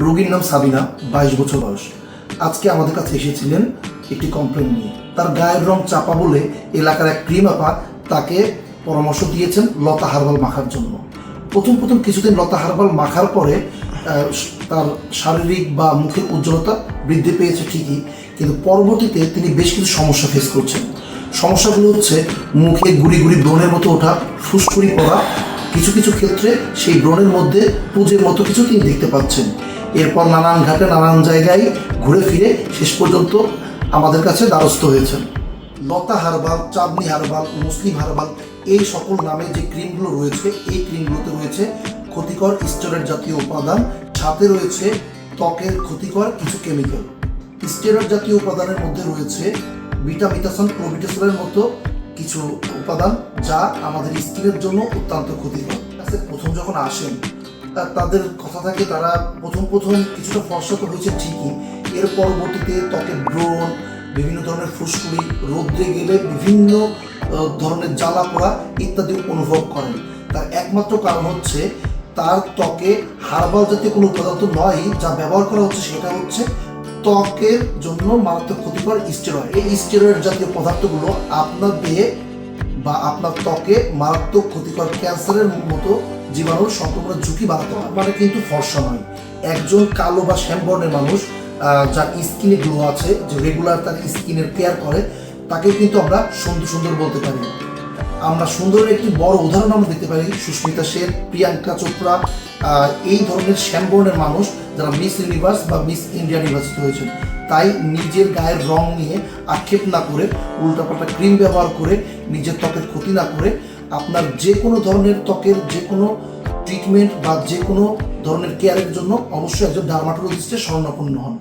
রোগীর নাম সাবিনা, বাইশ বছর বয়স। আজকে আমাদের কাছে এসেছিলেন একটি কমপ্লেন নিয়ে। তার গায়ের রং চাপা বলে এলাকার এক ক্রিম আপা তাকে পরামর্শ দিয়েছেন লতা হারবাল মাখার জন্য। প্রথম প্রথম কিছুদিন লতা হার্বাল মাখার পরে তার শারীরিক বা মুখের উজ্জ্বলতা বৃদ্ধি পেয়েছে ঠিকই, কিন্তু পরবর্তীতে তিনি বেশ কিছু সমস্যা ফেস করছেন। সমস্যাগুলো হচ্ছে মুখে গুড়ি গুড়ি ব্রণের মতো ওঠা ফুসকুড়ি পড়া কিছু কিছু ক্ষেত্রে সেই ব্রণের মধ্যে পুজের মতো কিছু তিনি দেখতে পাচ্ছেন। এরপর নানান ঘাটে, নানান জায়গায় ঘুরে ফিরে শেষ পর্যন্ত আমাদের কাছে দ্বারস্থ হয়েছেন। Lata herbal, Chandni herbal, Muslim herbal, এই সকল নামে যে ক্রিমগুলো রয়েছে, এই ক্রিমগুলোতে রয়েছে ক্ষতিকর স্টেরয়েড জাতীয় উপাদান সাথে রয়েছে ত্বকের ক্ষতিকর কিছু কেমিক্যাল। স্টেরয়েড জাতীয় উপাদানের মধ্যে রয়েছে বিটামিটাসন প্রোবিটাসনের মতো কিছু উপাদান যা আমাদের স্কিনের জন্য অত্যন্ত ক্ষতিকর। প্রথম যখন আসেন তাদের কথা থাকে তারা প্রথম প্রথম কিছুটা ফর্সা তো হয়েছে ঠিকই। এর পরবর্তীতে ত্বকের ব্রণ, বিভিন্ন ধরনের ফুসকুড়ি, রোদ্রে গেলে বিভিন্ন ধরনের জ্বালা পোড়া ইত্যাদি অনুভব করেন। তার একমাত্র কারণ হচ্ছে তার ত্বকে হার্বাল জাতীয় কোনো পদার্থ নয়, যা ব্যবহার করা হচ্ছে সেটা হচ্ছে ত্বকের জন্য মারাত্মক ক্ষতিকর স্টেরয়েড এই স্টেরয়েড জাতীয় পদার্থগুলো আপনার দেহে বা আপনার ত্বকে মারাত্মক ক্ষতিকর ক্যান্সারের মতো জীবাণুর সংক্রমণের ঝুঁকি বাড়াতে পারে। মানে কিন্তু ফর্সা নয়। একজন কালো বা শ্যামবর্ণের মানুষ যার স্কিনে গ্লো আছে, যে রেগুলার তার স্কিনের কেয়ার করে তাকে কিন্তু আমরা সুন্দর সুন্দর বলতে পারি। আমরা সুন্দর একটি বড় উদাহরণ আমরা দেখতে পারি সুস্মিতা সেন, প্রিয়াঙ্কা চোপড়া এই ধরনের শ্যামবর্ণের মানুষ যারা মিস ইউনিভার্স বা মিস ইন্ডিয়া নির্বাচিত হয়েছেন। তাই নিজের গায়ের রং নিয়ে আক্ষেপ না করে, উল্টাপাল্টা ক্রিম ব্যবহার করে, নিজের ত্বকের ক্ষতি না করে, আপনার যে কোনো ধরনের ত্বকের যে কোনো ট্রিটমেন্ট বা যে কোনো ধরনের কেয়ারের জন্য অবশ্যই একজন ডার্মাটোলজিস্টের শরণাপন্ন হন।